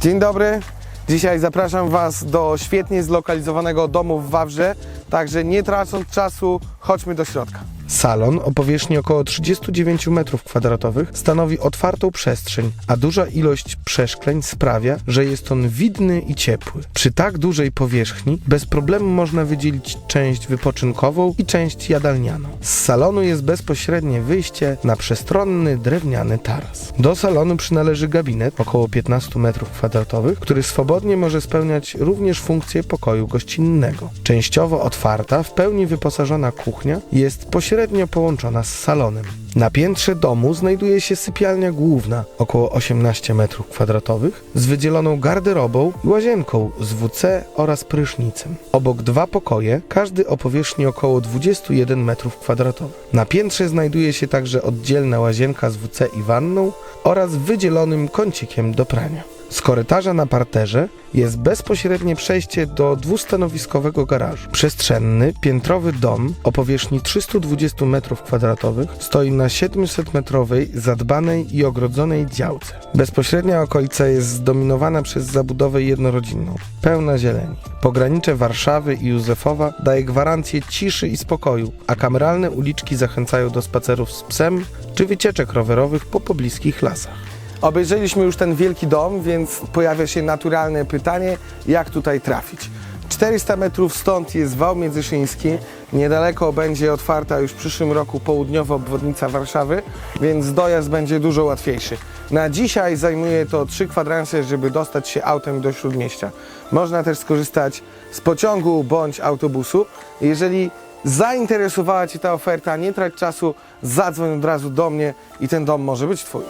Dzień dobry. Dzisiaj zapraszam Was do świetnie zlokalizowanego domu w Wawrze, także nie tracąc czasu, chodźmy do środka. Salon o powierzchni około 39 m2 stanowi otwartą przestrzeń, a duża ilość przeszkleń sprawia, że jest on widny i ciepły. Przy tak dużej powierzchni bez problemu można wydzielić część wypoczynkową i część jadalnianą. Z salonu jest bezpośrednie wyjście na przestronny drewniany taras. Do salonu przynależy gabinet około 15 m2, który swobodnie może spełniać również funkcję pokoju gościnnego. Częściowo otwarta, w pełni wyposażona kuchnia jest pośrednio połączona z salonem. Na piętrze domu znajduje się sypialnia główna, około 18 m2, z wydzieloną garderobą łazienką z WC oraz prysznicem. Obok dwa pokoje, każdy o powierzchni około 21 m2. Na piętrze znajduje się także oddzielna łazienka z WC i wanną oraz wydzielonym kącikiem do prania. Z korytarza na parterze jest bezpośrednie przejście do dwustanowiskowego garażu. Przestrzenny, piętrowy dom o powierzchni 320 m2 stoi na 700-metrowej, zadbanej i ogrodzonej działce. Bezpośrednia okolica jest zdominowana przez zabudowę jednorodzinną, pełna zieleni. Pogranicze Warszawy i Józefowa daje gwarancję ciszy i spokoju, a kameralne uliczki zachęcają do spacerów z psem czy wycieczek rowerowych po pobliskich lasach. Obejrzeliśmy już ten wielki dom, więc pojawia się naturalne pytanie, jak tutaj trafić. 400 metrów stąd jest wał międzyszyński, niedaleko będzie otwarta już w przyszłym roku południowa obwodnica Warszawy, więc dojazd będzie dużo łatwiejszy. Na dzisiaj zajmuje to 3 kwadranse, żeby dostać się autem do Śródmieścia. Można też skorzystać z pociągu bądź autobusu. Jeżeli zainteresowała Cię ta oferta, nie trać czasu, zadzwoń od razu do mnie i ten dom może być Twój.